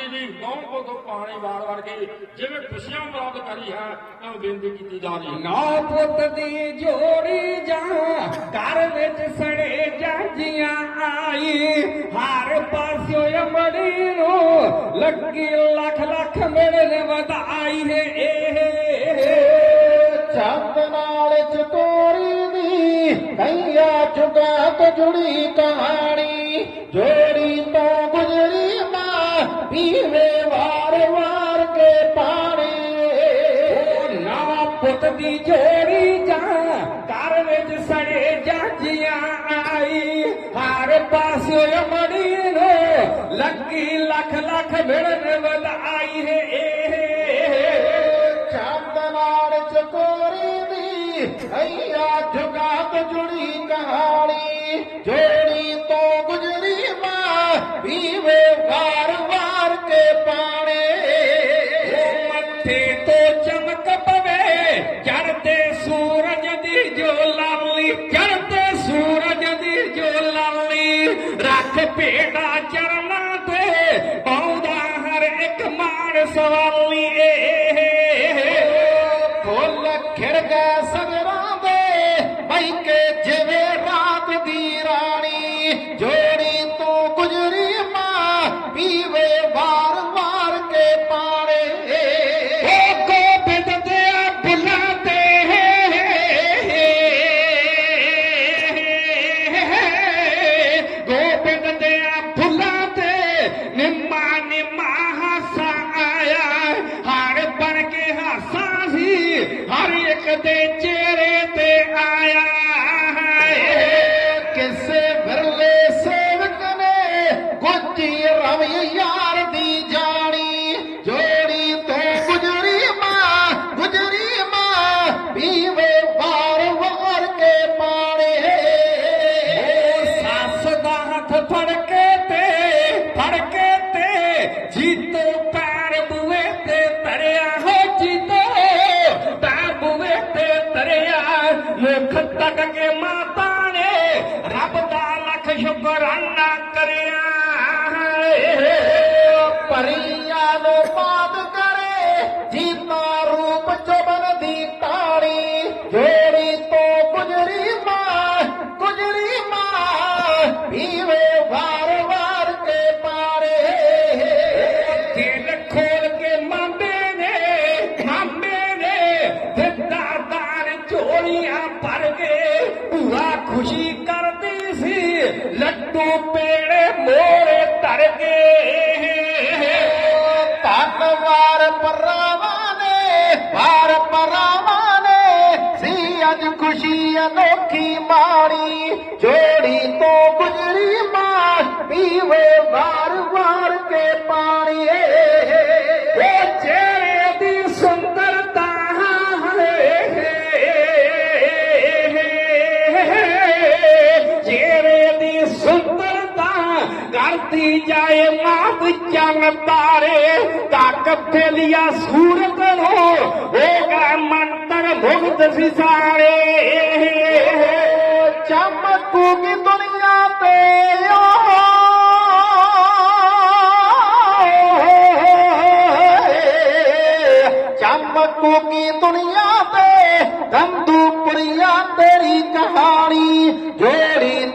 ਜੀ ਦੀ ਨੌ ਕੋ ਤੋਂ ਪਾਣੀ ਵਾਰ ਵਾਰ ਕੇ ਜਿਵੇਂ ਖੁਸ਼ੀਆਂ ਮਰਾਦ ਕਰੀ ਹੈ ਉਹ ਬੇਨਤੀ ਕੀਤੀ ਜਾ ਰਹੀ ਹੈ। ਨੌ ਪੁੱਤ ਦੀ ਜੋੜੀ ਜਾ ਘਰ ਵਿੱਚ ਸੜੇ ਜਾਂਜੀਆਂ ਆਈ ਹਰ ਪਾਸਿਓ ਅਮੜੀ ਨੂੰ ਲੱਗੀ ਲੱਖ ਲੱਖ ਮਿਲਣ ਵਧਾਈ ਹੈ ਇਹ। ਚੰਦ ਨਾਲ ਚਕੋਰੀ ਦੀ ਕਈਆ ਚੁਗਾ ਤੋਂ ਜੁੜੀ ਕਹਾਣੀ ਜੋੜੀ ਤੋਂ گهر سڙي جانچ آئي. هر پاسيو مري لڳي لک لک مڙئي هيتار چوري ಸಹ ਕਰਦੀ ਸੀ, ਲੱਡੂ ਪੇੜੇ ਮੋਰੇ ਧਰ ਕੇ। ਧੰਨਵਾਰ ਪਰਾਵਾਂ ਨੇ, ਵਾਰ ਪਰਾਵਾਂ ਨੇ, ਸੀ ਅੱਜ ਖੁਸ਼ੀ ਅਨੋਖੀ ਮਾੜੀ ਜੋੜੀ ਤੋਂ ਗੁਜਰੀ ਮਾਂ, ਪੀਵੇ ਵਾਰ ਧਰਤੀ ਜਾਏ ਮਾਤ ਚੰਨ ਤਾਰੇ ਤਾਕਤ ਲਿਆ ਸੂਰਤ ਰੋ ਹੋਗਾ ਮੰਤਰ ਭੁਗਤ ਸਿਸਾਰੇ। ਚਮਕੂਗੀ ਦੁਨੀਆ ਤੇ ਚਮਕੂਗੀ ਦੁਨੀਆ ਤੇ, ਦੰਦੂ ਪੁਰੀਆ ਤੇਰੀ ਕਹਾਣੀ, ਜੋੜੀ